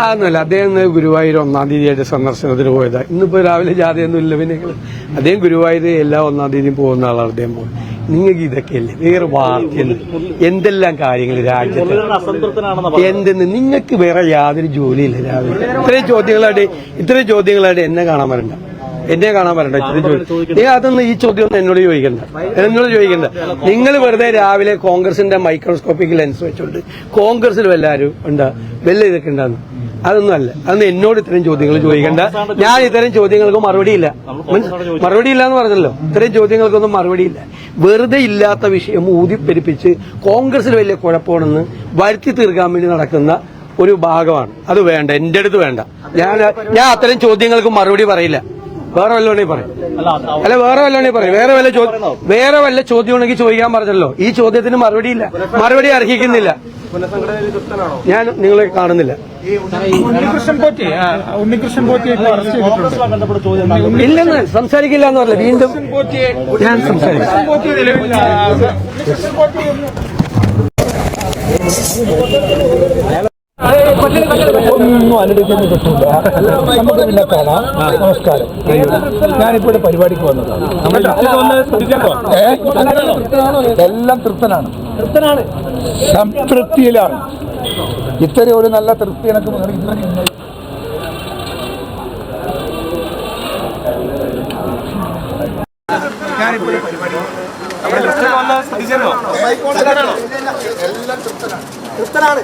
അതൊന്നുമല്ല അദ്ദേഹം ഇന്ന് ഗുരുവായൂർ ഒന്നാം തീയതിയായിട്ട് സന്ദർശനത്തിന് പോയതാ. ഇന്നിപ്പോ രാവിലെ ജാഥയൊന്നും ഇല്ല പിന്നെ അദ്ദേഹം ഗുരുവായൂർ എല്ലാ ഒന്നാം തീയതിയും പോകുന്ന ആളാണ് അദ്ദേഹം പോകുന്നത് നിങ്ങൾക്ക് ഇതൊക്കെയല്ലേ? വേറെ വാർത്തയുണ്ട് എന്തെല്ലാം കാര്യങ്ങൾ രാജ്യത്ത്? എന്തെന്ന്? നിങ്ങൾക്ക് വേറെ യാതൊരു ജോലിയില്ല രാവിലെ. ഇത്രയും ചോദ്യങ്ങളായിട്ട് ഇത്രയും ചോദ്യങ്ങളായിട്ട് എന്നെ കാണാൻ വരണ്ട. എന്നെ കാണാൻ വരണ്ട ഇത്രയും ചോദ്യം. നിങ്ങൾ അതൊന്നും ഈ ചോദ്യം ഒന്നും എന്നോട് ചോദിക്കണ്ട. എന്നോട് ചോദിക്കണ്ട. നിങ്ങൾ വെറുതെ രാവിലെ കോൺഗ്രസിന്റെ മൈക്രോസ്കോപ്പിക് ലെൻസ് വെച്ചോണ്ട് കോൺഗ്രസിൽ വല്ലാരും ഉണ്ടാ? വല്ല ഇതൊക്കെ ഉണ്ടാകുന്നു അതൊന്നും അല്ല. അതൊന്നും എന്നോട് ഇത്തരം ചോദ്യങ്ങൾ ചോദിക്കണ്ട. ഞാൻ ഇത്തരം ചോദ്യങ്ങൾക്ക് മറുപടിയില്ല മറുപടി ഇല്ല എന്ന് പറഞ്ഞല്ലോ. ഇത്തരം ചോദ്യങ്ങൾക്കൊന്നും മറുപടിയില്ല വെറുതെ ഇല്ലാത്ത വിഷയം ഊതിപ്പെരിപ്പിച്ച് കോൺഗ്രസിൽ വലിയ കുഴപ്പമാണെന്ന് വരുത്തി തീർക്കാൻ വേണ്ടി നടക്കുന്ന ഒരു ഭാഗമാണ്. അത് വേണ്ട. എന്റെ അടുത്ത് വേണ്ട. ഞാൻ ഞാൻ അത്തരം ചോദ്യങ്ങൾക്ക് മറുപടി പറയില്ല. വേറെ വല്ലോണേ പറയും. അല്ല വേറെ വല്ലോണേ പറയും. വേറെ വല്ല ചോദ്യം വേറെ വല്ല ചോദ്യം ഉണ്ടെങ്കിൽ ചോദിക്കാൻ പറഞ്ഞല്ലോ. ഈ ചോദ്യത്തിന് മറുപടിയില്ല മറുപടി അർഹിക്കുന്നില്ല. ഞാൻ നിങ്ങളെ കാണുന്നില്ല. ഉണ്ണികൃഷ്ണൻ പോറ്റി ഉണ്ണികൃഷ്ണൻ പോറ്റിയെ ഇല്ലെന്ന് സംസാരിക്കില്ല എന്ന് പറഞ്ഞില്ല. വീണ്ടും ഞാൻ സംസാരിക്കും. ഒന്നും അനുഭവിക്കുന്ന പ്രശ്നമില്ല നമുക്ക് പിന്നെ കാണാം നമസ്കാരം. ഞാനിപ്പോ പരിപാടിക്ക് വന്നതാണ്? എല്ലാം തൃപ്തനാണ്. തൃപ്തനാണ്. സംതൃപ്തിയിലാണ് ഇത്രയും ഒരു നല്ല തൃപ്തി എനിക്ക് ഞാനിപ്പോഴും പരിപാടി എല്ലാം തൃപ്തനാണ്. ക്രിസ്തനാണ്